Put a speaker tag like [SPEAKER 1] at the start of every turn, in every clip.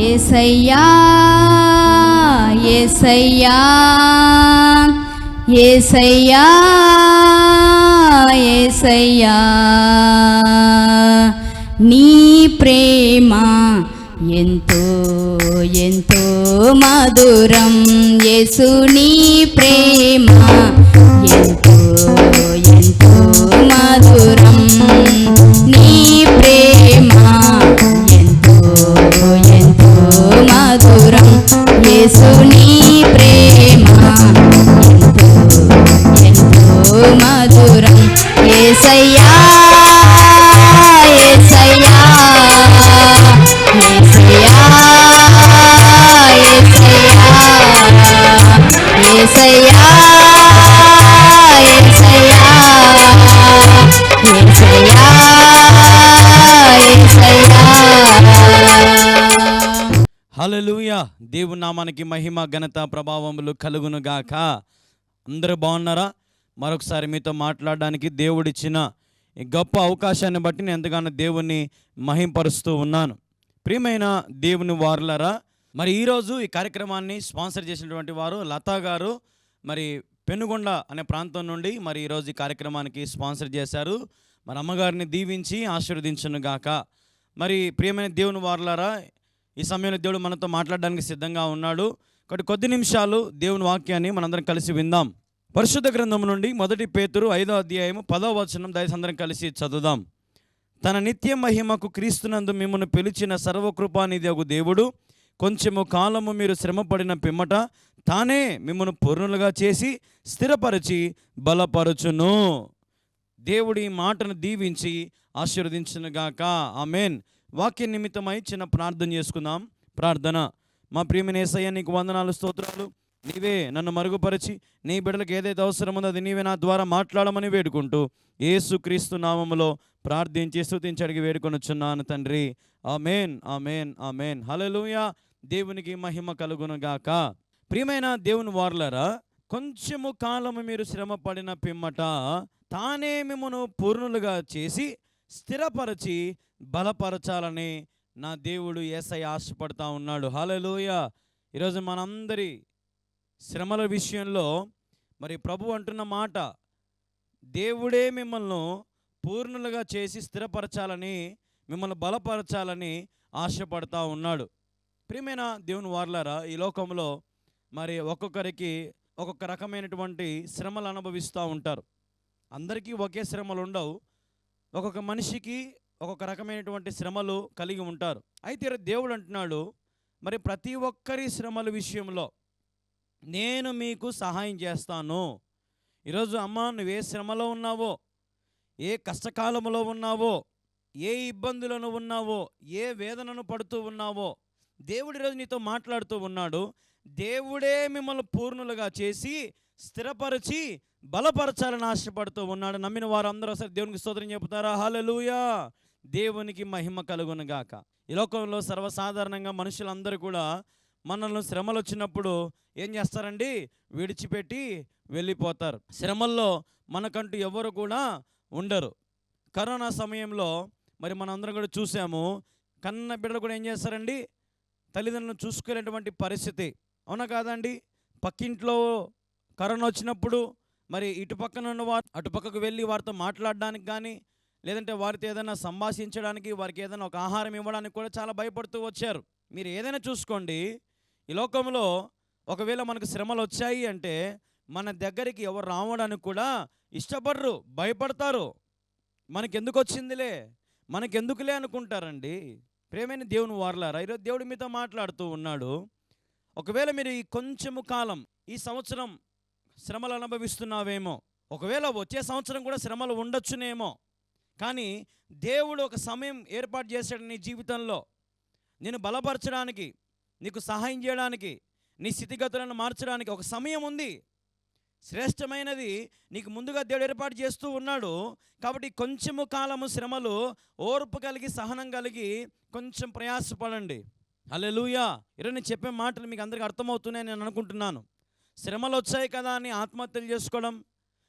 [SPEAKER 1] ఏసయ్యా ఏసయ్యా ఏసయ్యా ఏసయ్యా. నీ ప్రేమ ఎంతో ఎంతో మధురం. యేసు నీ ప్రేమ ఎంతో ఎంతో మధురం. యేసు
[SPEAKER 2] హలలుయ దేవుని నామానికి మహిమ ఘనత ప్రభావములు కలుగును గాక. అందరూ బాగున్నారా? మరొకసారి మీతో మాట్లాడడానికి దేవుడిచ్చిన ఈ గొప్ప అవకాశాన్ని బట్టి నేను ఎంతగానో దేవుణ్ణి మహింపరుస్తూ ఉన్నాను. ప్రియమైన దేవుని వారులరా మరి ఈరోజు ఈ కార్యక్రమాన్ని స్పాన్సర్ చేసినటువంటి వారు లతా గారు మరి పెనుగొండ అనే ప్రాంతం నుండి మరి ఈరోజు ఈ కార్యక్రమానికి స్పాన్సర్ చేశారు. మరి అమ్మగారిని దీవించి ఆశీర్వదించునుగాక మరి ప్రియమైన దేవుని వారులారా ఈ సమయంలో దేవుడు మనతో మాట్లాడడానికి సిద్ధంగా ఉన్నాడు. కాబట్టి కొద్ది నిమిషాలు దేవుని వాక్యాన్ని మనందరం కలిసి విందాం. పరిశుద్ధ గ్రంథం నుండి మొదటి పేతురు ఐదో అధ్యాయము పదో వచనం దయచేసి అందరం కలిసి చదువుదాం. తన నిత్య మహిమకు క్రీస్తునందు మిమ్మల్ని పిలిచిన సర్వకృపానిధి దేవుడు కొంచెము కాలము మీరు శ్రమపడిన పిమ్మట తానే మిమ్మల్ని పూర్ణులుగా చేసి స్థిరపరిచి బలపరచును. దేవుడి మాటను దీవించి ఆశీర్వదించునుగాక. ఆమెన్. వాక్య నిమిత్తమై చిన్న ప్రార్థన చేసుకుందాం. ప్రార్థన. మా ప్రియమైన ఏసయ్య నీకు వందనాలు స్తోత్రాలు. నీవే నన్ను మరుగుపరిచి నీ బిడ్డలకు ఏదైతే అవసరం ఉందో అది నీవే నా ద్వారా మాట్లాడమని వేడుకుంటూ ఏసుక్రీస్తు నామములో ప్రార్థించి స్థుతించడికి అడిగి వేడుకొనుచున్నాను తండ్రి. Amen amen amen. హల్లెలూయా. దేవునికి మహిమ కలుగునుగాక ప్రియమైన దేవుని వార్లరా కొంచెము కాలము మీరు శ్రమ పడిన పిమ్మట తానే మిమ్మను పూర్ణులుగా చేసి స్థిరపరచి బలపరచాలని నా దేవుడు ఏసై ఆశపడతా ఉన్నాడు. హాలలోయ ఈరోజు మనందరి శ్రమల విషయంలో మరి ప్రభు అంటున్న మాట దేవుడే మిమ్మల్ని పూర్ణులుగా చేసి స్థిరపరచాలని మిమ్మల్ని బలపరచాలని ఆశపడతా ఉన్నాడు. ప్రియమైన దేవుని వార్లారా ఈ లోకంలో మరి ఒక్కొక్కరికి ఒక్కొక్క రకమైనటువంటి శ్రమలు అనుభవిస్తూ ఉంటారు. అందరికీ ఒకే శ్రమలు ఉండవు. ఒక్కొక్క మనిషికి ఒక్కొక్క రకమైనటువంటి శ్రమలు కలిగి ఉంటారు. అయితే దేవుడు అంటున్నాడు మరి ప్రతి ఒక్కరి శ్రమల విషయంలో నేను మీకు సహాయం చేస్తాను. ఈరోజు అమ్మ నువ్వు ఏ శ్రమలో ఉన్నావో ఏ కష్టకాలంలో ఉన్నావో ఏ ఇబ్బందులను ఉన్నావో ఏ వేదనను పడుతూ ఉన్నావో దేవుడు ఈరోజు నీతో మాట్లాడుతూ ఉన్నాడు. దేవుడే మిమ్మల్ని పూర్ణులుగా చేసి స్థిరపరిచి బలపరచాలని ఆశపడుతూ ఉన్నాడు. నమ్మిన వారు అందరూ ఒకసారి దేవునికి స్తోత్రం చెబుతారా? హలలుయా దేవునికి మహిమ కలుగునుగాక ఈ లోకంలో సర్వసాధారణంగా మనుషులందరూ కూడా మనల్ని శ్రమలు వచ్చినప్పుడు ఏం చేస్తారండి? విడిచిపెట్టి వెళ్ళిపోతారు. శ్రమల్లో మనకంటూ ఎవరు కూడా ఉండరు. కరోనా సమయంలో మరి మనందరం కూడా చూసాము కన్న బిడ్డలు కూడా ఏం చేస్తారండి? తల్లిదండ్రులను చూసుకునేటువంటి పరిస్థితి. అవునా కాదండి పక్కింట్లో కరోనా వచ్చినప్పుడు మరి ఇటు పక్కన ఉన్న వారు అటు పక్కకు వెళ్ళి వారితో మాట్లాడడానికి కానీ లేదంటే వారితో ఏదైనా సంభాషించడానికి వారికి ఏదైనా ఒక ఆహారం ఇవ్వడానికి కూడా చాలా భయపడుతూ వచ్చారు. మీరు ఏదైనా చూసుకోండి ఈ లోకంలో ఒకవేళ మనకు శ్రమలు వచ్చాయి అంటే మన దగ్గరికి ఎవరు రావడానికి కూడా ఇష్టపడరు భయపడతారు. మనకెందుకు వచ్చిందిలే? మనకెందుకులే అనుకుంటారండి. ప్రేమైన దేవుని వారలారా ఈరోజు దేవుడి మీతో మాట్లాడుతూ ఉన్నాడు. ఒకవేళ మీరు ఈ కొంచెము కాలం ఈ సంవత్సరం శ్రమలు అనుభవిస్తున్నావేమో. ఒకవేళ వచ్చే సంవత్సరం కూడా శ్రమలు ఉండొచ్చునేమో. కానీ దేవుడు ఒక సమయం ఏర్పాటు చేశాడు నీ జీవితంలో. నేను బలపరచడానికి నీకు సహాయం చేయడానికి నీ స్థితిగతులను మార్చడానికి ఒక సమయం ఉంది. శ్రేష్టమైనది నీకు ముందుగా దేవుడు ఏర్పాటు చేస్తూ ఉన్నాడు. కాబట్టి కొంచెము కాలము శ్రమలు ఓర్పు కలిగి సహనం కలిగి కొంచెం ప్రయాసపడండి. అలెలుయా ఈరోజు నేను చెప్పే మాటలు మీకు అందరికీ అర్థమవుతున్నాయని నేను అనుకుంటున్నాను. శ్రమలు వచ్చాయి కదా అని ఆత్మహత్యలు చేసుకోవడం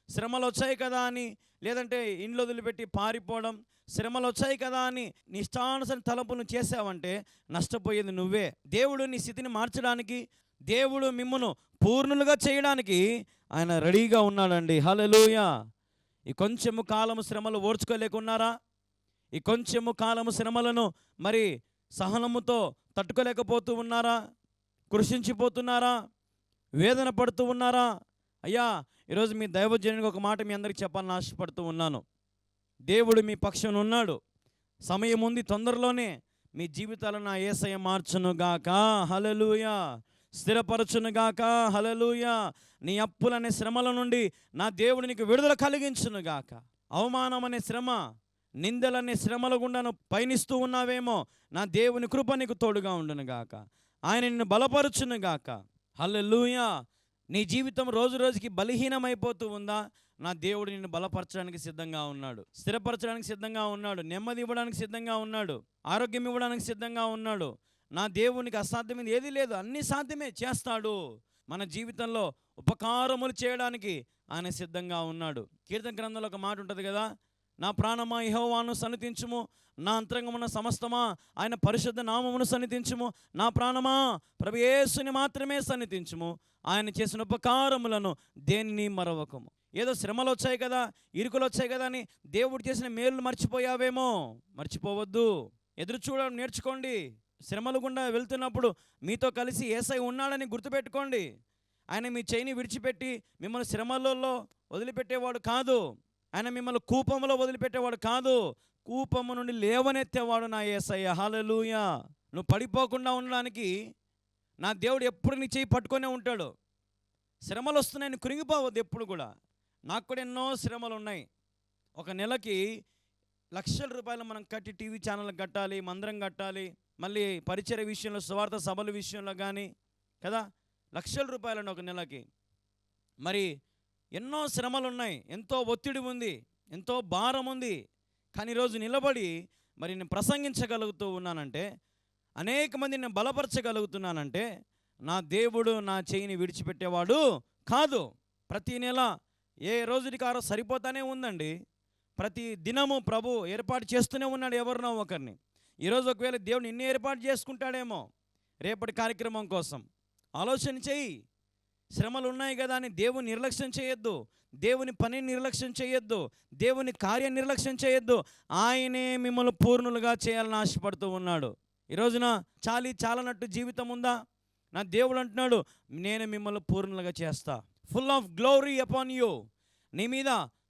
[SPEAKER 2] శ్రమలు వచ్చాయి కదా అని లేదంటే ఇండ్లు వదిలిపెట్టి పారిపోవడం శ్రమలు వచ్చాయి కదా అని నిష్టానుసరి తలపును చేసావంటే నష్టపోయేది నువ్వే. దేవుడు నీ స్థితిని మార్చడానికి దేవుడు మిమ్మను పూర్ణులుగా చేయడానికి ఆయన రెడీగా ఉన్నాడండి. హలలోయ ఈ కొంచెము కాలము శ్రమలు ఓర్చుకోలేకున్నారా? ఈ కొంచెము కాలము శ్రమలను మరి సహనముతో తట్టుకోలేకపోతూ ఉన్నారా? కృషించిపోతున్నారా? వేదన పడుతూ ఉన్నారా? అయ్యా ఈరోజు మీ దైవజనునికి ఒక మాట మీ అందరికి చెప్పాలని ఆశపడుతూ ఉన్నాను. దేవుడు మీ పక్షం ఉన్నాడు. సమయం ఉంది తొందరలోనే మీ జీవితాలను నా ఏసయ మార్చునుగాక. హలలుయా స్థిరపరచునుగాక. హలలుయా నీ అప్పులనే శ్రమల నుండి నా దేవుడు నీకు విడుదల కలిగించునుగాక. అవమానం అనే శ్రమ నిందలనే శ్రమల గుండాను పయనిస్తూ ఉన్నావేమో నా దేవుని కృప నీకు తోడుగా ఉండునుగాక. ఆయన నిన్ను బలపరచునుగాక. హల్లెలూయా. నీ జీవితం రోజు రోజుకి బలహీనమైపోతూ ఉందా? నా దేవుడు నిన్ను బలపరచడానికి సిద్ధంగా ఉన్నాడు. స్థిరపరచడానికి సిద్ధంగా ఉన్నాడు. నెమ్మది ఇవ్వడానికి సిద్ధంగా ఉన్నాడు. ఆరోగ్యం ఇవ్వడానికి సిద్ధంగా ఉన్నాడు. నా దేవునికి అసాధ్యమైంది ఏది లేదు. అన్ని సాధ్యమే చేస్తాడు. మన జీవితంలో ఉపకారములు చేయడానికి ఆయన సిద్ధంగా ఉన్నాడు. కీర్తన గ్రంథంలో ఒక మాట ఉంటుంది కదా? నా ప్రాణమా యహోవాను సన్నిధించుము. నా అంతరంగమున సమస్తమా ఆయన పరిశుద్ధ నామమును సన్నిధించుము. నా ప్రాణమా ప్రభుయేసుని మాత్రమే సన్నిధించుము. ఆయన చేసిన ఉపకారములను దేన్ని మరవకము. ఏదో శ్రమలు వచ్చాయి కదా ఇరుకులు వచ్చాయి కదా అని దేవుడు చేసిన మేలు మర్చిపోయావేమో? మర్చిపోవద్దు. ఎదురు చూడడం నేర్చుకోండి. శ్రమలు గుండా వెళ్తున్నప్పుడు మీతో కలిసి ఏసై ఉన్నాడని గుర్తుపెట్టుకోండి. ఆయన మీ చేయిని విడిచిపెట్టి మిమ్మల్ని శ్రమలలో వదిలిపెట్టేవాడు కాదు. ఆయన మిమ్మల్ని కూపంలో వదిలిపెట్టేవాడు కాదు. కూపము నుండి లేవనెత్తేవాడు నా ఏసయ్య. హలలుయ నువ్వు పడిపోకుండా ఉండడానికి నా దేవుడు ఎప్పుడు నీ చేయి పట్టుకొనే ఉంటాడు. శ్రమలు వస్తున్నాయని కృంగిపోవద్దు ఎప్పుడు కూడా. నాకు కూడా ఎన్నో శ్రమలు ఉన్నాయి. ఒక నెలకి లక్షల రూపాయలు మనం కట్టి టీవీ ఛానల్ కట్టాలి మందిరం కట్టాలి మళ్ళీ పరిచయ విషయంలో స్వార్థ సభల విషయంలో కానీ కదా? లక్షల రూపాయలండి ఒక నెలకి. మరి ఎన్నో శ్రమలు ఉన్నాయి ఎంతో ఒత్తిడి ఉంది ఎంతో భారం ఉంది. కానీ ఈరోజు నిలబడి మరి నేను ప్రసంగించగలుగుతూ ఉన్నానంటే అనేక మంది నేను బలపరచగలుగుతున్నానంటే నా దేవుడు నా చేయిని విడిచిపెట్టేవాడు కాదు. ప్రతి నెల ఏ రోజుకి కారో సరిపోతానే ఉందండి. ప్రతి దినము ప్రభు ఏర్పాటు చేస్తూనే ఉన్నాడు ఎవరినో ఒకరిని. ఈరోజు ఒకవేళ దేవుడు నిన్ను ఏర్పాటు చేసుకుంటాడేమో రేపటి కార్యక్రమం కోసం. ఆలోచన చెయ్యి శ్రమలు ఉన్నాయి కదా అని దేవుని నిర్లక్ష్యం చేయొద్దు. దేవుని పని నిర్లక్ష్యం చేయొద్దు. దేవుని కార్యం నిర్లక్ష్యం చేయొద్దు. ఆయనే మిమ్మల్ని పూర్ణులుగా చేయాలని ఆశపడుతూ ఉన్నాడు. ఈ రోజున చాలి చాలనట్టు జీవితం ఉందా? నా దేవుడు అంటున్నాడు నేను మిమ్మల్ని పూర్ణులుగా చేస్తా. Full of glory upon you నీ మీద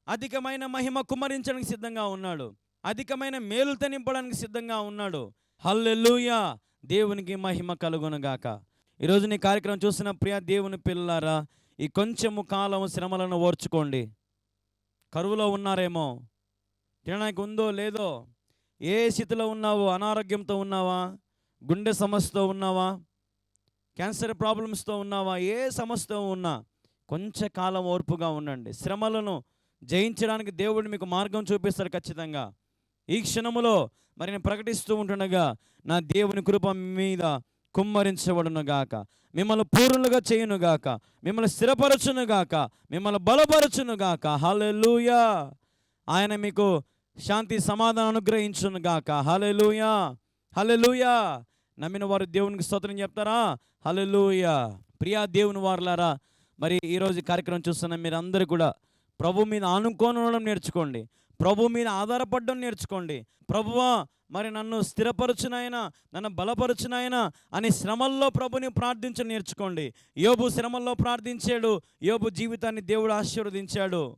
[SPEAKER 2] అధికమైన మహిమ కుమ్మరించడానికి సిద్ధంగా ఉన్నాడు. అధికమైన మేలుతో నింపడానికి సిద్ధంగా ఉన్నాడు. హల్లెలూయా దేవునికి మహిమ కలుగునగాక ఈరోజు నీ కార్యక్రమం చూసిన ప్రియ దేవుని పిల్లలారా ఈ కొంచెము కాలం శ్రమలను ఓర్చుకోండి. కరువులో ఉన్నారేమో? తినడానికి ఉందో లేదో? ఏ స్థితిలో ఉన్నావో? అనారోగ్యంతో ఉన్నావా? గుండె సమస్యతో ఉన్నావా? క్యాన్సర్ ప్రాబ్లమ్స్తో ఉన్నావా? ఏ సమస్యతో ఉన్నా కొంచెం కాలం ఓర్పుగా ఉండండి. శ్రమలను జయించడానికి దేవుడు మీకు మార్గం చూపిస్తాడు ఖచ్చితంగా. ఈ క్షణములో మరి నేను ప్రకటిస్తూ ఉంటుండగా నా దేవుని కృప మీద కుమ్మరించబడునుగాక. మిమ్మల్ని పూర్ణులుగా చేయునుగాక. మిమ్మల్ని స్థిరపరచునుగాక. మిమ్మల్ని బలపరచునుగాక. హలెలుయా ఆయన మీకు శాంతి సమాధానం అనుగ్రహించునుగాక. హలెలుయా హలెలుయా నమ్మిన వారు దేవునికి స్తోత్రం చెప్తారా? హలెలుయా ప్రియా దేవుని వారులారా మరి ఈరోజు కార్యక్రమం చూస్తున్న మీరందరూ కూడా ప్రభు మీద ఆనుకొని ఉండడం నేర్చుకోండి. ప్రభు మీద ఆధారపడడం నేర్చుకోండి. ప్రభువా మరి నన్ను స్థిరపరచునైనా నన్ను బలపరచునైనా అని శ్రమల్లో ప్రభుని ప్రార్థించడం నేర్చుకోండి. యోబు శ్రమల్లో ప్రార్థించాడు. యోబు జీవితాన్ని దేవుడు ఆశీర్వదించాడు.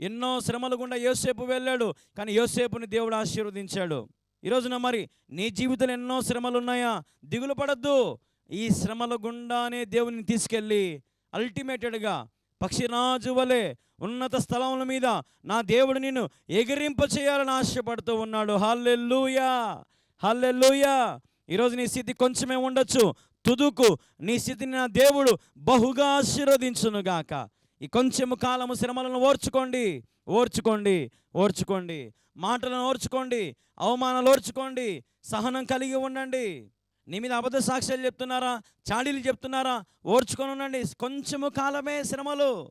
[SPEAKER 2] ఎన్నో శ్రమల గుండా యోసేపు వెళ్ళాడు. కానీ యోసేపుని దేవుడు ఆశీర్వదించాడు. ఈ రోజున మరి నీ జీవితంలో ఎన్నో శ్రమలు ఉన్నాయా? దిగులు పడద్దు. ఈ శ్రమల గుండానే దేవుని తీసుకెళ్ళి అల్టిమేటెడ్గా పక్షిరాజు వలె ఉన్నత స్థలముల మీద నా దేవుడు నిన్ను ఎగిరింప చేయాలని ఆశపడుతూ ఉన్నాడు. హల్లెల్లుయా హల్లెల్లుయా ఈరోజు నీ స్థితి కొంచెమే ఉండొచ్చు. తుదుకు నీ స్థితిని నా దేవుడు బహుగా ఆశీర్వదించునుగాక ఈ కొంచెము కాలము శ్రమలను ఓర్చుకోండి. ఓర్చుకోండి. ఓర్చుకోండి. మాటలను ఓర్చుకోండి. అవమానాలు ఓర్చుకోండి. సహనం కలిగి ఉండండి. నీ మీద అబద్ధ సాక్ష్యాలు చెప్తున్నారా? చాడీలు చెప్తున్నారా? ఓర్చుకొని ఉండండి. కొంచెము కాలమే శ్రమలు.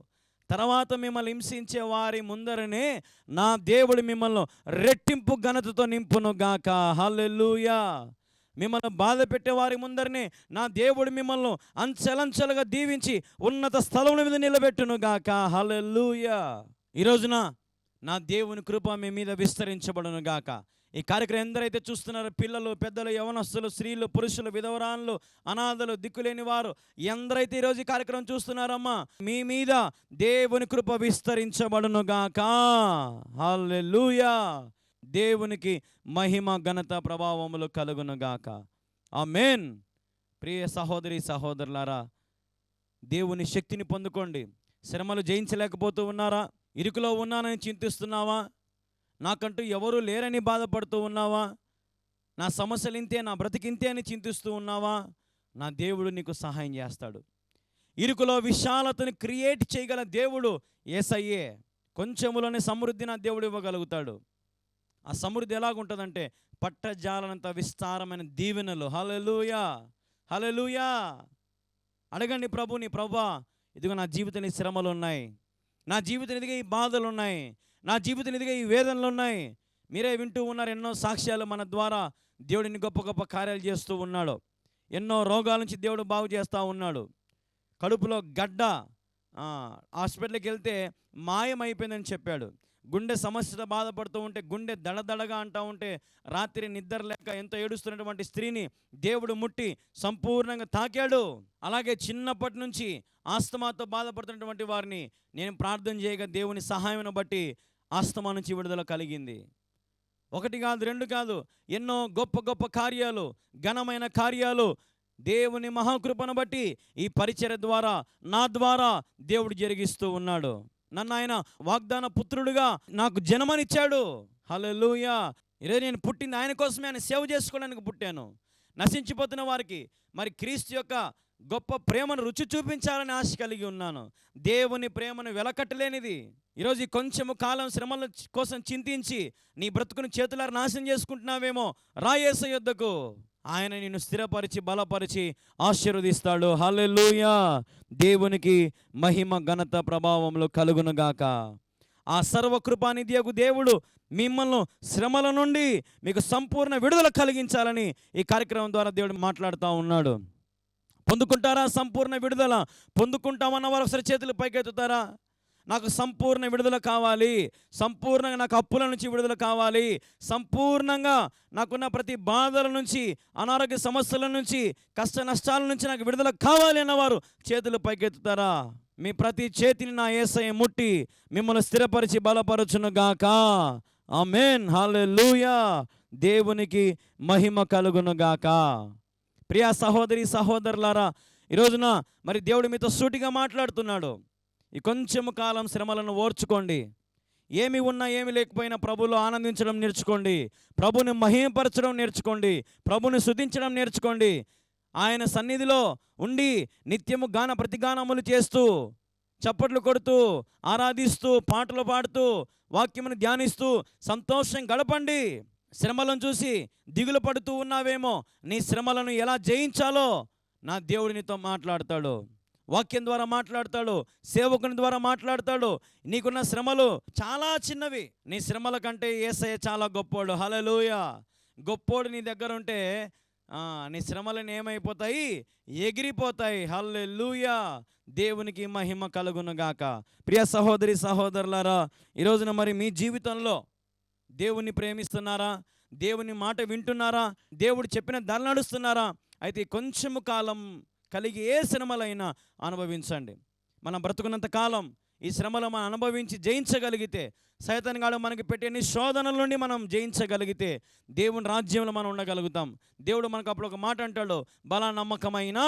[SPEAKER 2] తర్వాత మిమ్మల్ని హింసించే వారి ముందరనే నా దేవుడు మిమ్మల్ని రెట్టింపు ఘనతతో నింపును గాక. హల్లెలూయా. మిమ్మల్ని బాధ పెట్టే వారి ముందరనే నా దేవుడు మిమ్మల్ని అంచెలంచెలుగా దీవించి ఉన్నత స్థలముల మీద నిలబెట్టును గాక. హల్లెలూయా. ఈ రోజున నా దేవుని కృప మీ మీద విస్తరించబడును గాక. ఈ కార్యక్రమం ఎందరైతే చూస్తున్నారో పిల్లలు పెద్దలు యవనస్తులు స్త్రీలు పురుషులు విధవరాన్లు అనాథలు దిక్కులేని వారు ఎందరైతే ఈరోజు ఈ కార్యక్రమం చూస్తున్నారమ్మా మీ మీద దేవుని కృప విస్తరించబడును గాక. హల్లెలూయా! దేవునికి మహిమ ఘనత ప్రభావములు కలుగును గాక. ఆమేన్! ప్రియ సహోదరి సహోదరులారా దేవుని శక్తిని పొందుకోండి. శ్రమలు జయించలేకపోతూ ఉన్నారా? ఇరుకులో ఉన్నానని చింతిస్తున్నావా? నాకంటూ ఎవరూ లేరని బాధపడుతూ ఉన్నావా? నా సమస్యలు ఇంతే నా బ్రతికింతే అని చింతిస్తూ ఉన్నావా? నా దేవుడు నీకు సహాయం చేస్తాడు. ఇరుకులో విశాలతను క్రియేట్ చేయగల దేవుడు ఏసయ్యే. కొంచెములోనే సమృద్ధి నా దేవుడు ఇవ్వగలుగుతాడు. ఆ సమృద్ధి ఎలాగుంటుందంటే పట్టజాలనంత విస్తారమైన దీవెనలు. హలలుయా హలలుయా అడగండి ప్రభు నీ ప్రభా ఇదిగో నా జీవితంలో శ్రమలు ఉన్నాయి. నా జీవితం ఎదిగే ఈ బాధలు ఉన్నాయి నా జీవితం ఎదిగే ఈ వేదనలు ఉన్నాయి మీరే వింటూ ఉన్నారు ఎన్నో సాక్ష్యాలు మన ద్వారా దేవుడిని గొప్ప గొప్ప కార్యాలు చేస్తూ ఉన్నాడు. ఎన్నో రోగాల నుంచి దేవుడు బాగు చేస్తూ ఉన్నాడు. కడుపులో గడ్డ హాస్పిటల్కి వెళ్తే మాయమైపోయిందని చెప్పాడు. గుండె సమస్యతో బాధపడుతూ ఉంటే గుండె దడదడగా అంటూ ఉంటే రాత్రి నిద్ర లేక ఎంతో ఏడుస్తున్నటువంటి స్త్రీని దేవుడు ముట్టి సంపూర్ణంగా తాకాడు. అలాగే చిన్నప్పటి నుంచి ఆస్తమాతో బాధపడుతున్నటువంటి వారిని నేను ప్రార్థన చేయగా దేవుని సహాయం బట్టి ఆస్తమా నుంచి విడుదల కలిగింది. ఒకటి కాదు రెండు కాదు ఎన్నో గొప్ప గొప్ప కార్యాలు ఘనమైన కార్యాలు దేవుని మహాకృపను బట్టి ఈ పరిచయ ద్వారా నా ద్వారా దేవుడు జరిగిస్తూ ఉన్నాడు. నన్ను ఆయన వాగ్దాన పుత్రుడుగా నాకు జన్మనిచ్చాడు. లూయా ఈరోజు నేను పుట్టింది ఆయన కోసమే ఆయన సేవ చేసుకోవడానికి పుట్టాను. నశించిపోతున్న వారికి మరి క్రీస్తు యొక్క గొప్ప ప్రేమను రుచి చూపించాలని ఆశ కలిగి ఉన్నాను. దేవుని ప్రేమను వెలకట్టలేనిది. ఈరోజు కొంచెము కాలం శ్రమల కోసం చింతించి నీ బ్రతుకుని చేతులారు నాశనం చేసుకుంటున్నావేమో. రాయేస యుద్ధకు ఆయన నిన్ను స్థిరపరిచి బలపరిచి ఆశీర్వదిస్తాడు. హల్లెలూయా! దేవునికి మహిమ ఘనత ప్రభావంలో కలుగునుగాక. ఆ సర్వకృపానిధియకు దేవుడు మిమ్మల్ని శ్రమల నుండి మీకు సంపూర్ణ విడుదల కలిగించాలని ఈ కార్యక్రమం ద్వారా దేవుడు మాట్లాడుతూ ఉన్నాడు. పొందుకుంటారా? సంపూర్ణ విడుదల పొందుకుంటామన్న వారు ఒకసారి చేతులు పైకెత్తుతారా? నాకు సంపూర్ణ విడుదల కావాలి. సంపూర్ణంగా నాకు అప్పుల నుంచి విడుదల కావాలి. సంపూర్ణంగా నాకున్న ప్రతి బాధల నుంచి అనారోగ్య సమస్యల నుంచి కష్ట నష్టాల నుంచి నాకు విడుదల కావాలి అన్నవారు చేతులు పైకెత్తుతారా? మీ ప్రతి చేతిని నా ఏసయ ముట్టి మిమ్మల్ని స్థిరపరిచి బలపరచును గాక. ఆమెన్. హల్లెలూయా. దేవునికి మహిమ కలుగును గాక. ప్రియా సహోదరి సహోదరులారా ఈ రోజున మరి దేవుడు మీతో సూటిగా మాట్లాడుతున్నాడు. ఈ కొంచెము కాలం శ్రమలను ఓర్చుకోండి. ఏమి ఉన్నా ఏమి లేకపోయినా ప్రభులో ఆనందించడం నేర్చుకోండి. ప్రభుని మహిమపరచడం నేర్చుకోండి. ప్రభుని శుద్ధించడం నేర్చుకోండి. ఆయన సన్నిధిలో ఉండి నిత్యము గాన ప్రతిగానములు చేస్తూ చప్పట్లు కొడుతూ ఆరాధిస్తూ పాటలు పాడుతూ వాక్యమును ధ్యానిస్తూ సంతోషం గడపండి. శ్రమలను చూసి దిగులు పడుతూ ఉన్నావేమో నీ శ్రమలను ఎలా జయించాలో నా దేవుడినితో మాట్లాడతాడు. వాక్యం ద్వారా మాట్లాడతాడు సేవకుని ద్వారా మాట్లాడతాడు. నీకున్న శ్రమలు చాలా చిన్నవి. నీ శ్రమల కంటే ఏసయ్య చాలా గొప్పోడు. హలలోయ గొప్పోడు నీ దగ్గర ఉంటే ఆ, నీ శ్రమలను ఏమైపోతాయి? ఎగిరిపోతాయి. హల్లెలూయా. దేవునికి మహిమ కలుగునుగాక ప్రియ సహోదరి సహోదరులారా ఈ రోజున మరి మీ జీవితంలో దేవుణ్ణి ప్రేమిస్తున్నారా? దేవుని మాట వింటున్నారా? దేవుడు చెప్పిన దారి నడుస్తున్నారా? అయితే కొంచెము కాలం కలిగి ఏ శ్రమలైనా అనుభవించండి. మనం బ్రతుకున్నంత కాలం ఈ శ్రమలు మనం అనుభవించి జయించగలిగితే సైతన్గాడు మనకి పెట్టే శోధనల నుండి మనం జయించగలిగితే దేవుని రాజ్యంలో మనం ఉండగలుగుతాం. దేవుడు మనకు అప్పుడు ఒక మాట అంటాడు బల నమ్మకమైన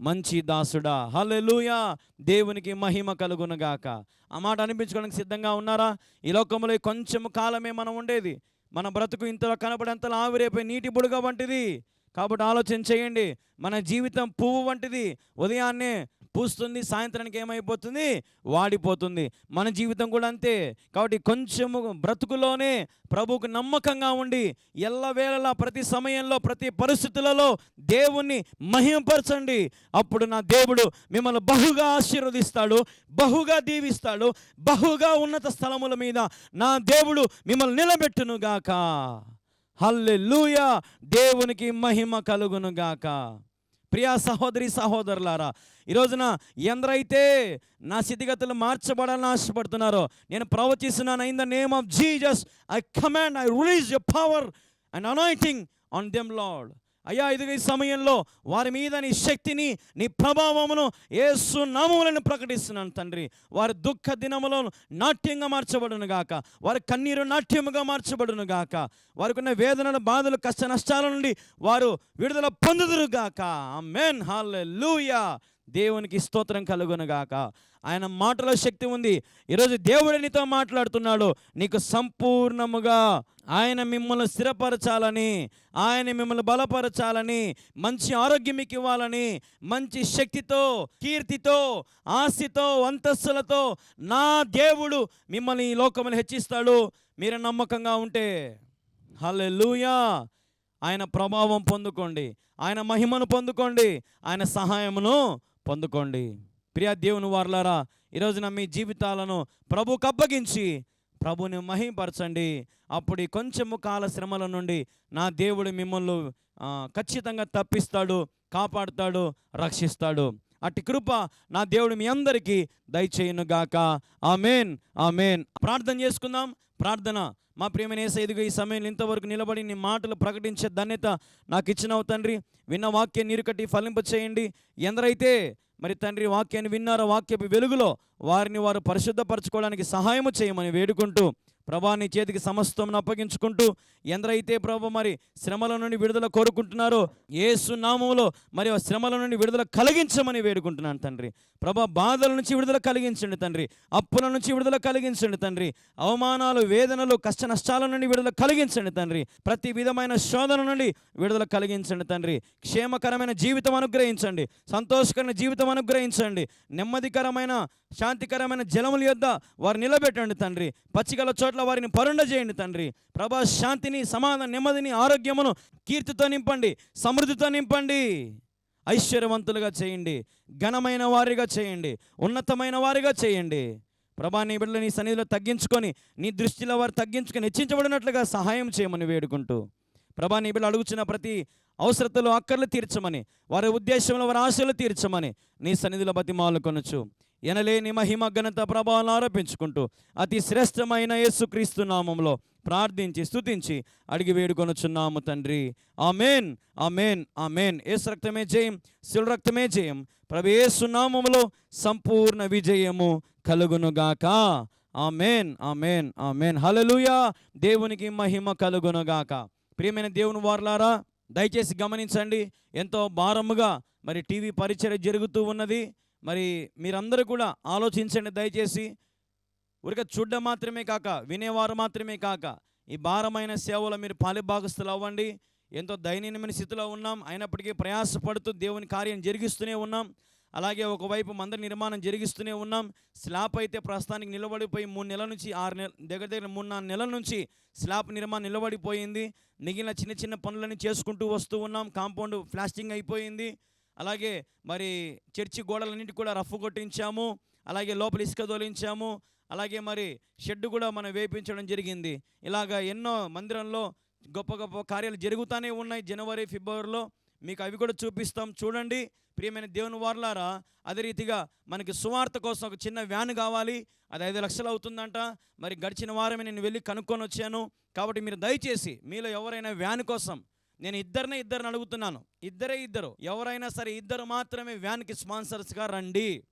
[SPEAKER 2] మంచి దాసుడా. హలెలుయా దేవునికి మహిమ కలుగునుగాక ఆ మాట అనిపించుకోవడానికి సిద్ధంగా ఉన్నారా? ఈ లోకంలో కొంచెం కాలమే మనం ఉండేది. మన బ్రతుకు ఇంతలో కనపడేంతలో ఆవిరైపోయి నీటి బుడగ వంటిది. కాబట్టి ఆలోచన చేయండి. మన జీవితం పువ్వు వంటిది. ఉదయాన్నే పూస్తుంది సాయంత్రానికి ఏమైపోతుంది? వాడిపోతుంది. మన జీవితం కూడా అంతే. కాబట్టి కొంచెము బ్రతుకులోనే ప్రభువుకు నమ్మకంగా ఉండి ఎల్లవేళలా ప్రతి సమయంలో ప్రతి పరిస్థితులలో దేవుణ్ణి మహిమపరచండి అప్పుడు నా దేవుడు మిమ్మల్ని బహుగా ఆశీర్వదిస్తాడు బహుగా దీవిస్తాడు బహుగా ఉన్నత స్థలముల మీద నా దేవుడు మిమ్మల్ని నిలబెట్టునుగాక. హల్లెలూయా. దేవునికి మహిమ కలుగునుగాక ప్రియా సహోదరి సహోదరులారా ఈ రోజున ఎందరైతే నా స్థితిగతులు మార్చబడాలని ఆశపడుతున్నారో నేను ప్రవచిస్తున్నాను in the name of Jesus I command I release your power and anointing on them Lord అయ్యా ఇదిగో ఈ సమయంలో వారి మీద నీ శక్తిని నీ ప్రభావమును ఏసు నామములను ప్రకటిస్తున్నాను తండ్రి. వారి దుఃఖ దినములో నాట్యంగా మార్చబడును గాక. వారి కన్నీరు నాట్యముగా మార్చబడును గాక. వారికి ఉన్న వేదనలు బాధలు కష్ట నష్టాల నుండి వారు విడుదల పొందుదురు గాక. మెన్ హాల్ లూయా దేవునికి స్తోత్రం కలుగునుగాక ఆయన మాటలో శక్తి ఉంది. ఈరోజు దేవుడు నీతో మాట్లాడుతున్నాడు. నీకు సంపూర్ణముగా ఆయన మిమ్మల్ని స్థిరపరచాలని ఆయన మిమ్మల్ని బలపరచాలని మంచి ఆరోగ్యం మీకు ఇవ్వాలని మంచి శక్తితో కీర్తితో ఆస్తితో అంతస్తులతో నా దేవుడు మిమ్మల్ని ఈ లోకములు హెచ్చిస్తాడు. మీరు నమ్మకంగా ఉంటే. హల్లెలూయా! ఆయన ప్రభావం పొందుకోండి. ఆయన మహిమను పొందుకోండి. ఆయన సహాయమును పొందుకోండి. ప్రియా దేవుని వార్లారా ఈరోజున మీ జీవితాలను ప్రభుకు అప్పగించి ప్రభుని మహింపరచండి. అప్పుడు ఈ కొంచెము కాల శ్రమల నుండి నా దేవుడు మిమ్మల్ని ఖచ్చితంగా తప్పిస్తాడు కాపాడుతాడు రక్షిస్తాడు. అట్టి కృప నా దేవుడు మీ అందరికీ దయచేయునుగాక. Amen amen. ప్రార్థన చేసుకుందాం. ప్రార్థన. మా ప్రియమైన యేసు ఈ సమయంలో ఇంతవరకు నిలబడి నీ మాటలు ప్రకటించే ధన్యత నాకు ఇచ్చినావు తండ్రి. విన్న వాక్యాన్ని నీరుకట్టి ఫలింప చేయండి. ఎందరైతే మరి తండ్రి వాక్యాన్ని విన్నారో వాక్యపు వెలుగులో వారిని వారు పరిశుద్ధపరచుకోవడానికి సహాయము చేయమని వేడుకుంటూ ప్రభా నీ చేతికి సమస్తం అప్పగించుకుంటూ ఎందరైతే ప్రభు మరి శ్రమల నుండి విడుదల కోరుకుంటున్నారో ఏసు నామంలో మరి శ్రమల నుండి విడుదల కలిగించమని వేడుకుంటున్నాను తండ్రి. ప్రభా బాధల నుంచి విడుదల కలిగించండి తండ్రి. అప్పుల నుంచి విడుదల కలిగించండి తండ్రి. అవమానాలు వేదనలు కష్ట నష్టాల నుండి విడుదల కలిగించండి తండ్రి. ప్రతి విధమైన శోధన నుండి విడుదల కలిగించండి తండ్రి. క్షేమకరమైన జీవితం అనుగ్రహించండి. సంతోషకరమైన జీవితం అనుగ్రహించండి. నెమ్మదికరమైన శాంతికరమైన జలముల యొద్ద వారు నిలబెట్టండి తండ్రి. పచ్చిగల చోట్ల వారిని పరుండ చేయండి తండ్రి. ప్రభా శాంతిని సమాధాన నెమ్మదిని ఆరోగ్యమును కీర్తితో నింపండి సమృద్ధితో నింపండి. ఐశ్వర్యవంతులుగా చేయండి ఘనమైన వారిగా చేయండి ఉన్నతమైన వారిగా చేయండి. ప్రభా నీ బిడ్డలు నీ సన్నిధిలో తగ్గించుకొని నీ దృష్టిలో వారు తగ్గించుకొని హెచ్చించబడినట్లుగా సహాయం చేయమని వేడుకుంటూ. ప్రభా నీ బిడ్డలు అడుగుచిన ప్రతి అవసరతలు అక్కర్లు తీర్చమని వారి ఉద్దేశంలో వారి ఆశలు తీర్చమని నీ సన్నిధిలో బతిమాలు కొనొచ్చు ఎనలేని మహిమ ఘనత ప్రభావాలను ఆరోపించుకుంటూ అతి శ్రేష్టమైన యేసుక్రీస్తు నామంలో ప్రార్థించి స్తుతించి అడిగి వేడుకొనుచున్నాము తండ్రి. Amen amen amen. ఏసు రక్తమే జయం శిలు రక్తమే జయం. ప్రభు నామములో సంపూర్ణ విజయము కలుగునుగాక. Amen amen amen. హలలుయా దేవునికి మహిమ కలుగునుగాక. ప్రియమైన దేవుని వార్లారా దయచేసి గమనించండి. ఎంతో భారముగా మరి టీవీ పరిచయం జరుగుతూ ఉన్నది. మరి మీరందరూ కూడా ఆలోచించండి దయచేసి. ఊరిక చూడడం మాత్రమే కాక వినేవారు మాత్రమే కాక ఈ భారమైన సేవలో మీరు పాలిభాగస్తులు అవ్వండి. ఎంతో దయనీయమైన స్థితిలో ఉన్నాం. అయినప్పటికీ ప్రయాసపడుతూ దేవుని కార్యం జరిగిస్తూనే ఉన్నాం. అలాగే ఒకవైపు మందిర నిర్మాణం జరిగిస్తూనే ఉన్నాం. స్లాబ్ అయితే ప్రస్తుతానికి నిలబడిపోయి మూడు నెలల నుంచి ఆరు నెల దగ్గర దగ్గర మూడు నాలుగు నెలల నుంచి స్లాబ్ నిర్మాణం నిలబడిపోయింది. మిగిలిన చిన్న చిన్న పనులన్నీ చేసుకుంటూ వస్తూ ఉన్నాం. కాంపౌండ్ ఫ్లాస్టింగ్ అయిపోయింది. అలాగే మరి చర్చి గోడలన్నింటి కూడా రఫ్ కొట్టించాము. అలాగే లోపల ఇసుక తోలించాము. అలాగే మరి షెడ్ కూడా మనం వేపించడం జరిగింది. ఇలాగ ఎన్నో మందిరంలో గొప్ప గొప్ప కార్యాలు జరుగుతూనే ఉన్నాయి జనవరి ఫిబ్రవరిలో. మీకు అవి కూడా చూపిస్తాం. చూడండి ప్రియమైన దేవుని వార్లారా అదే రీతిగా మనకి సువార్త కోసం ఒక చిన్న వ్యాన్ కావాలి. అది ఐదు లక్షలు అవుతుందంట. మరి గడిచిన వారమే నేను వెళ్ళి కనుక్కొని వచ్చాను. కాబట్టి మీరు దయచేసి మీలో ఎవరైనా వ్యాన్ కోసం నేను ఇద్దరినే ఇద్దరిని అడుగుతున్నాను. ఇద్దరే ఇద్దరు. ఎవరైనా సరే ఇద్దరు మాత్రమే వ్యాన్కి స్పాన్సర్స్గా రండి.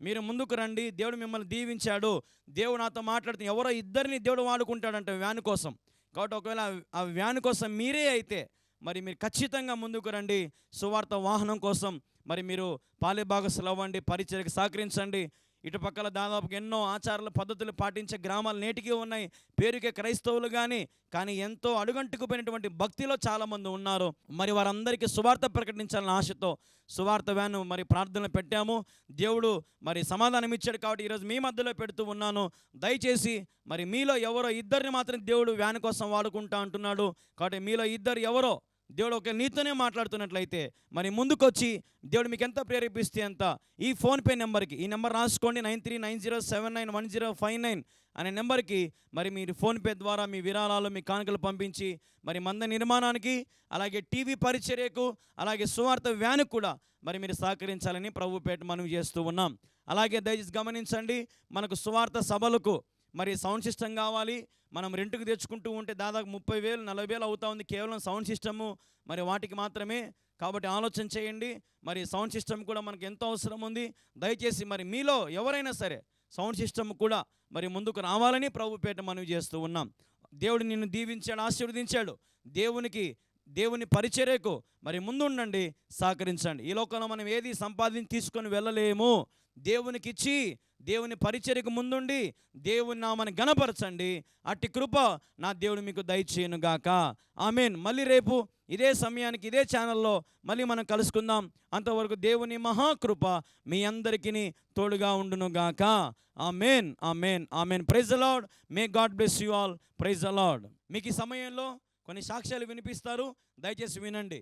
[SPEAKER 2] మీరు ముందుకు రండి. దేవుడు మిమ్మల్ని దీవించాడు. దేవుడు నాతో మాట్లాడుతున్న ఎవరో ఇద్దరిని దేవుడు వాడుకుంటాడంట వ్యాన్ కోసం. కాబట్టి ఒకవేళ ఆ- వ్యాన్ కోసం మీరే అయితే మరి మీరు ఖచ్చితంగా ముందుకు రండి. సువార్త వాహనం కోసం మరి మీరు పాలే అవ్వండి. పరిచయకు సహకరించండి. ఇటుపక్కల దాదాపుగా ఎన్నో ఆచారాలు పద్ధతులు పాటించే గ్రామాలు నేటికి ఉన్నాయి. పేరుకే క్రైస్తవులు కానీ కానీ ఎంతో అడుగంటుకుపోయినటువంటి భక్తిలో చాలామంది ఉన్నారు. మరి వారందరికీ సువార్త ప్రకటించాలని ఆశతో సువార్త వ్యాను మరి ప్రార్థనలు పెట్టాము. దేవుడు మరి సమాధానం ఇచ్చాడు కాబట్టి ఈరోజు మీ మధ్యలో పెడుతూ ఉన్నాను. దయచేసి మరి మీలో ఎవరో ఇద్దరిని మాత్రం దేవుడు వ్యాన్ కోసం వాడుకుంటా అంటున్నాడు. కాబట్టి మీలో ఇద్దరు ఎవరో దేవుడు ఒక నీతోనే మాట్లాడుతున్నట్లయితే మరి ముందుకొచ్చి దేవుడు మీకు ఎంత ప్రేరేపిస్తే అంత ఈ ఫోన్పే నెంబర్కి ఈ నెంబర్ రాసుకోండి nine three nine zero seven nine one zero five nine అనే నెంబర్కి మరి మీరు ఫోన్పే ద్వారా మీ విరాళాలు మీ కానుకలు పంపించి మరి మంద నిర్మాణానికి అలాగే టీవీ పరిచర్యకు అలాగే సువార్త వ్యాన్కు కూడా మరి మీరు సహకరించాలని ప్రభుపేట మనం మనవి చేస్తూ ఉన్నాం. అలాగే దయచేసి గమనించండి మనకు సువార్త సభలకు మరి సౌండ్ సిస్టమ్ కావాలి. మనం రెంట్కి తెచ్చుకుంటూ ఉంటే దాదాపు ముప్పై వేలు నలభై వేలు అవుతా ఉంది కేవలం సౌండ్ సిస్టము. మరి వాటికి మాత్రమే. కాబట్టి ఆలోచన చేయండి. మరి సౌండ్ సిస్టమ్ కూడా మనకు ఎంతో అవసరం ఉంది. దయచేసి మరి మీలో ఎవరైనా సరే సౌండ్ సిస్టమ్ కూడా మరి ముందుకు రావాలని ప్రభుపేట మనవి చేస్తూ ఉన్నాం. దేవుడు నిన్ను దీవించాడు ఆశీర్వదించాడు. దేవునికి దేవుని పరిచర్యకు మరి ముందుండండి సహకరించండి. ఈ లోకంలో మనం ఏది సంపాదించి తీసుకొని వెళ్ళలేము. దేవునికి ఇచ్చి దేవుని పరిచర్యకు ముందుండి దేవుని నామని గణపరచండి అట్టి కృప నా దేవుడు మీకు దయచేయనుగాక ఆమెన్. మళ్ళీ రేపు ఇదే సమయానికి ఇదే ఛానల్లో మళ్ళీ మనం కలుసుకుందాం. అంతవరకు దేవుని మహాకృప మీ అందరికీ తోడుగా ఉండును గాక. Amen. Amen. Amen. Praise the Lord may God bless you all. Praise the Lord మీకు ఈ సమయంలో కొన్ని సాక్ష్యాలు వినిపిస్తారు. దయచేసి వినండి.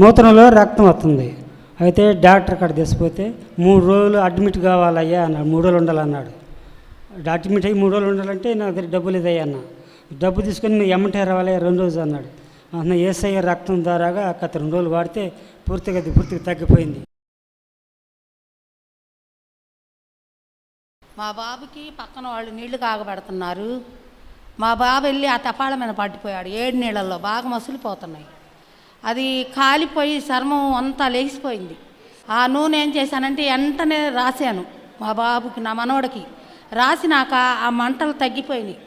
[SPEAKER 3] మూత్రంలో రక్తం వస్తుంది. అయితే డాక్టర్ అక్కడ తెసిపోతే మూడు రోజులు అడ్మిట్ కావాలయ్యా అన్నాడు. మూడు రోజులు ఉండాలన్నాడు. అడ్మిట్ అయ్యి మూడు రోజులు ఉండాలంటే నా దగ్గర డబ్బులు లేదయ్యా అన్న. డబ్బు తీసుకొని మీరు ఎమ్మటే రావాలయ్యా రెండు రోజులు అన్నాడు. అన్న ఏసఐ రక్తం ద్వారాగా అక్కడ రెండు రోజులు వాడితే పూర్తిగా అది పూర్తిగా తగ్గిపోయింది.
[SPEAKER 4] మా బాబుకి పక్కన వాళ్ళు నీళ్ళు కాగబెడుతున్నారు. మా బాబు వెళ్ళి ఆ తపాల మీద పట్టిపోయాడు ఏడు నీళ్ళల్లో బాగా మసులిపోతున్నాయి. అది కాలిపోయి చర్మం అంతా లేచిపోయింది. ఆ నూనె ఏం చేశానంటే వెంటనే రాశాను మా బాబుకి నా మనోడికి రాసినాక ఆ మంటలు తగ్గిపోయినాయి.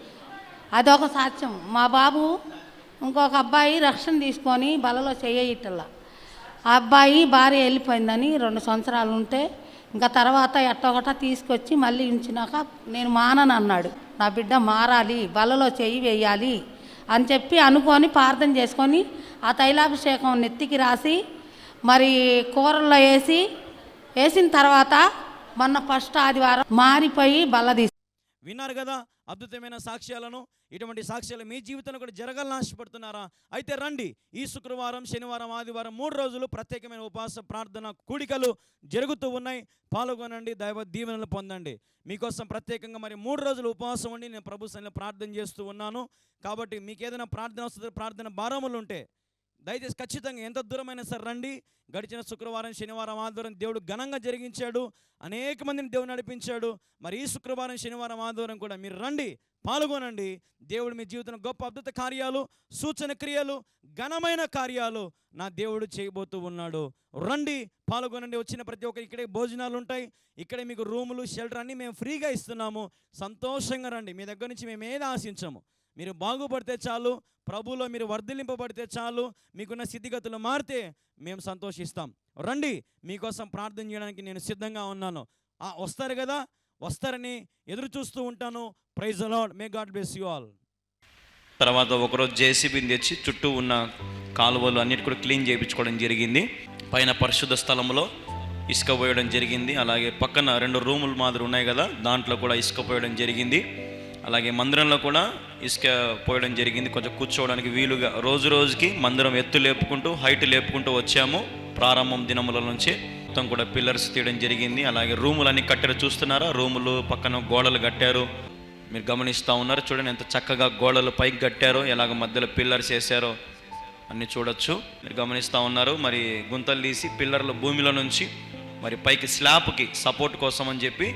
[SPEAKER 4] అదొక సాక్ష్యం. మా బాబు ఇంకొక అబ్బాయి రక్షణ తీసుకొని బలలో చెయ్యటల్లా ఆ అబ్బాయి భార్య వెళ్ళిపోయిందని రెండు సంవత్సరాలు ఉంటే ఇంకా తర్వాత ఎట్టొకట తీసుకొచ్చి మళ్ళీ ఉంచినాక నేను మానను అన్నాడు. నా బిడ్డ మారాలి బలలో చెయ్యి వేయాలి అని చెప్పి అనుకొని ప్రార్థన చేసుకొని ఆ తైలాభిషేకం నెత్తికి రాసి మరి కూరల్లో వేసి వేసిన తర్వాత మొన్న ఫస్ట్ ఆదివారం మారిపోయి బల్ల తీసు
[SPEAKER 2] విన్నారు కదా అద్భుతమైన సాక్ష్యాలను ఇటువంటి సాక్ష్యాలు మీ జీవితంలో కూడా జరగాలని ఆశపడుతున్నారా? అయితే రండి. ఈ శుక్రవారం శనివారం ఆదివారం మూడు రోజులు ప్రత్యేకమైన ఉపవాస ప్రార్థన కూడికలు జరుగుతూ ఉన్నాయి. పాల్గొనండి దైవ దీవెనలు పొందండి. మీకోసం ప్రత్యేకంగా మరి మూడు రోజులు ఉపవాసం ఉండి నేను ప్రభు సన్నిధిలో ప్రార్థన చేస్తూ ఉన్నాను. కాబట్టి మీకు ఏదైనా ప్రార్థన వస్తుంది ప్రార్థన భారములు ఉంటే దయచేసి ఖచ్చితంగా ఎంత దూరమైనా సరే రండి. గడిచిన శుక్రవారం శనివారం ఆదివారం దేవుడు ఘనంగా జరిగించాడు. అనేక మందిని దేవుడు నడిపించాడు. మరి ఈ శుక్రవారం శనివారం ఆదివారం కూడా మీరు రండి పాల్గొనండి. దేవుడు మీ జీవితంలో గొప్ప అద్భుత కార్యాలు సూచన క్రియలు ఘనమైన కార్యాలు నా దేవుడు చేయబోతూ ఉన్నాడు. రండి పాల్గొనండి. వచ్చిన ప్రతి ఒక్క ఇక్కడే భోజనాలు ఉంటాయి. ఇక్కడే మీకు రూములు షెల్టర్ అన్నీ మేము ఫ్రీగా ఇస్తున్నాము. సంతోషంగా రండి. మీ దగ్గర నుంచి మేము ఏది ఆశించము? మీరు బాగుపడితే చాలు ప్రభులో మీరు వర్ధలింపబడితే చాలు మీకున్న స్థితిగతులు మారితే మేము సంతోషిస్తాం. రండి మీకోసం ప్రార్థన చేయడానికి నేను సిద్ధంగా ఉన్నాను. ఆ, వస్తారు కదా? వస్తారని ఎదురు చూస్తూ ఉంటాను. Praise the Lord may God bless you all తర్వాత ఒకరోజు జేసీబీని తెచ్చి చుట్టూ ఉన్న కాలువలు అన్నిటి కూడా క్లీన్ చేయించుకోవడం జరిగింది. పైన పరిశుద్ధ స్థలంలో ఇసుక పోయడం జరిగింది. అలాగే పక్కన రెండు రూములు మాదిరి ఉన్నాయి కదా? దాంట్లో కూడా ఇసుక పోయడం జరిగింది. అలాగే మందిరంలో కూడా ఇసుక పోయడం జరిగింది. కొంచెం కూర్చోవడానికి వీలుగా రోజు రోజుకి మందిరం ఎత్తు లేపుకుంటూ హైట్ లేపుకుంటూ వచ్చాము. ప్రారంభం దినముల నుంచి మొత్తం కూడా పిల్లర్స్ తీయడం జరిగింది. అలాగే రూములన్నీ కట్టారు చూస్తున్నారా? రూములు పక్కన గోడలు కట్టారు. మీరు గమనిస్తూ ఉన్నారు చూడండి ఎంత చక్కగా గోడలు పైకి కట్టారో. ఎలాగ మధ్యలో పిల్లర్స్ వేసారో అన్ని చూడొచ్చు. మీరు గమనిస్తూ ఉన్నారు. మరి గుంతలు తీసి పిల్లర్ల భూమిలో నుంచి మరి పైకి స్లాబ్కి సపోర్ట్ కోసం అని చెప్పి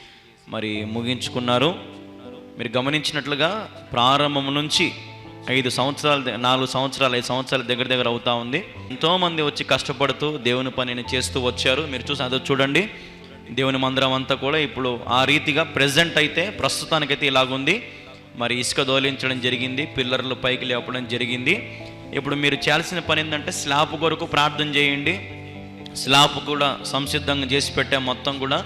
[SPEAKER 2] మరి ముగించుకున్నారు. మీరు గమనించినట్లుగా ప్రారంభం నుంచి ఐదు సంవత్సరాలు నాలుగు సంవత్సరాలు ఐదు సంవత్సరాల దగ్గర దగ్గర అవుతా ఉంది. ఎంతోమంది వచ్చి కష్టపడుతూ దేవుని పనిని చేస్తూ వచ్చారు. మీరు చూసి అదో చూడండి. దేవుని మందిరం అంతా కూడా ఇప్పుడు ఆ రీతిగా ప్రజెంట్ అయితే ప్రస్తుతానికైతే ఇలాగుంది. మరి ఇసుక దోలించడం జరిగింది పిల్లర్లు పైకి లేపడం జరిగింది. ఇప్పుడు మీరు చేయాల్సిన పని ఏంటంటే స్లాబ్ కొరకు ప్రార్థన చేయండి. స్లాబ్ కూడా సంసిద్ధంగా చేసి పెట్టే మొత్తం కూడా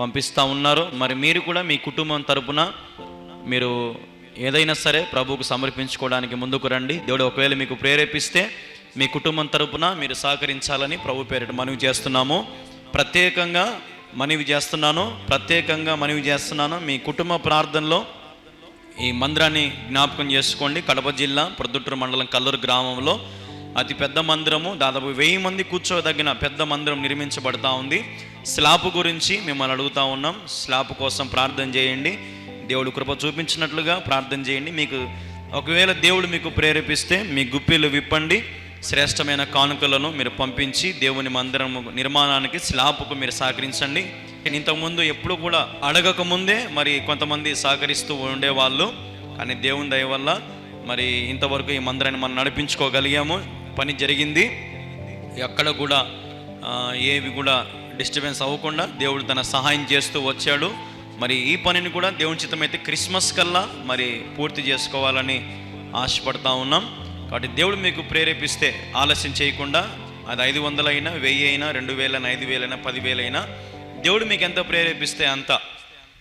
[SPEAKER 2] పంపిస్తూ ఉన్నారు. మరి మీరు కూడా మీ కుటుంబం తరపున మీరు ఏదైనా సరే ప్రభువుకు సమర్పించుకోవడానికి ముందుకు రండి. దేవుడు ఒకవేళ మీకు ప్రేరేపిస్తే మీ కుటుంబం తరపున మీరు సహకరించాలని ప్రభు పేరిట మనవి చేస్తున్నాము. ప్రత్యేకంగా మనవి చేస్తున్నాను. ప్రత్యేకంగా మనవి చేస్తున్నాను. మీ కుటుంబ ప్రార్థనలో ఈ మందిరాన్ని జ్ఞాపకం చేసుకోండి. కడప జిల్లా ప్రొద్దుటూరు మండలం కల్లూరు గ్రామంలో అతి పెద్ద మందిరము. దాదాపు వెయ్యి మంది కూర్చోదగిన పెద్ద మందిరం నిర్మించబడతా ఉంది. స్లాప్ గురించి మిమ్మల్ని అడుగుతా ఉన్నాం. స్లాప్ కోసం ప్రార్థన చేయండి. దేవుడు కృప చూపించినట్లుగా ప్రార్థన చేయండి. మీకు ఒకవేళ దేవుడు మీకు ప్రేరేపిస్తే మీ గుప్పిలు విప్పండి. శ్రేష్టమైన కానుకలను మీరు పంపించి దేవుని మందిరం నిర్మాణానికి స్లాపుకు మీరు సహకరించండి. నేను ఇంతకుముందు ఎప్పుడు కూడా అడగక ముందే మరి కొంతమంది సహకరిస్తూ ఉండేవాళ్ళు. కానీ దేవుని దయ వల్ల మరి ఇంతవరకు ఈ మందిరాన్ని మనం నడిపించుకోగలిగాము. పని జరిగింది. ఎక్కడ కూడా ఏవి కూడా డిస్టర్బెన్స్ అవ్వకుండా దేవుడు తన సహాయం చేస్తూ వచ్చాడు. మరి ఈ పనిని కూడా దేవుని చిత్తమైతే క్రిస్మస్ కల్లా మరి పూర్తి చేసుకోవాలని ఆశపడతా ఉన్నాం. కాబట్టి దేవుడు మీకు ప్రేరేపిస్తే ఆలస్యం చేయకుండా అది ఐదు వందలైనా వెయ్యి అయినా రెండు వేలైనా ఐదు వేలైనా పదివేలైనా దేవుడు మీకు ఎంత ప్రేరేపిస్తే అంత.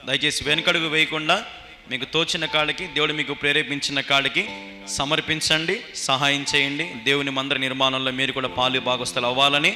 [SPEAKER 2] దయచేసి వెనుకడుగు వేయకుండా మీకు తోచిన కాడికి దేవుడు మీకు ప్రేరేపించిన కాడికి సమర్పించండి సహాయం చేయండి. దేవుని మందిర నిర్మాణంలో మీరు కూడా పాలు భాగస్థలు అవ్వాలని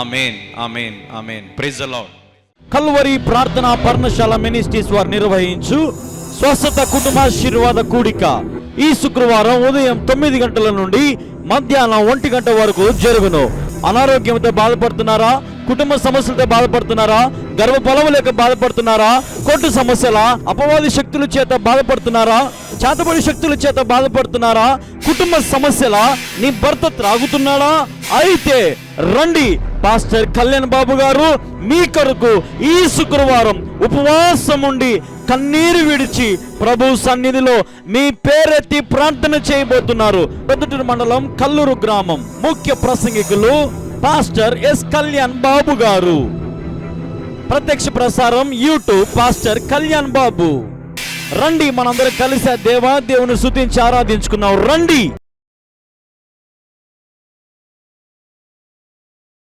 [SPEAKER 2] Amen amen amen praise the Lord
[SPEAKER 5] Calvary ప్రార్థన పర్ణశాల మినిస్ట్రీస్ వారు నిర్వహించు స్వస్థత కుటుంబాశీర్వాద కూడిక. ఈ శుక్రవారం ఉదయం తొమ్మిది గంటల నుండి మధ్యాహ్నం ఒంటి గంట వరకు జరుగును. అనారోగ్యంతో బాధపడుతున్నారా? కుటుంబ సమస్యలతో బాధపడుతున్నారా? గర్భఫలము లేక బాధపడుతున్నారా? కొట్టు సమస్యల అపవాది శక్తుల చేత బాధపడుతున్నారా? చేతబడి శక్తుల చేత బాధపడుతున్నారా? కుటుంబ సమస్యల నీ భర్త త్రాగుతున్నాడా? అయితే రండి పాస్టర్ కళ్యాణ్ బాబు గారు మీ కొరకు ఈ శుక్రవారం ఉపవాసం ఉండి కన్నీరు విడిచి ప్రభు సన్నిధిలో మీ పేరెత్తి ప్రార్థన చేయబోతున్నారు. పెద్దటూరు మండలం కల్లూరు గ్రామం ముఖ్య ప్రసంగికులు పాస్టర్ ఎస్ కళ్యాణ్ బాబు గారు. ప్రత్యక్ష ప్రసారం యూట్యూబ్ పాస్టర్ కళ్యాణ్ బాబు. రండి మనందరం కలిసి దేవా దేవుని శుతించి ఆరాధించుకున్నాం రండి.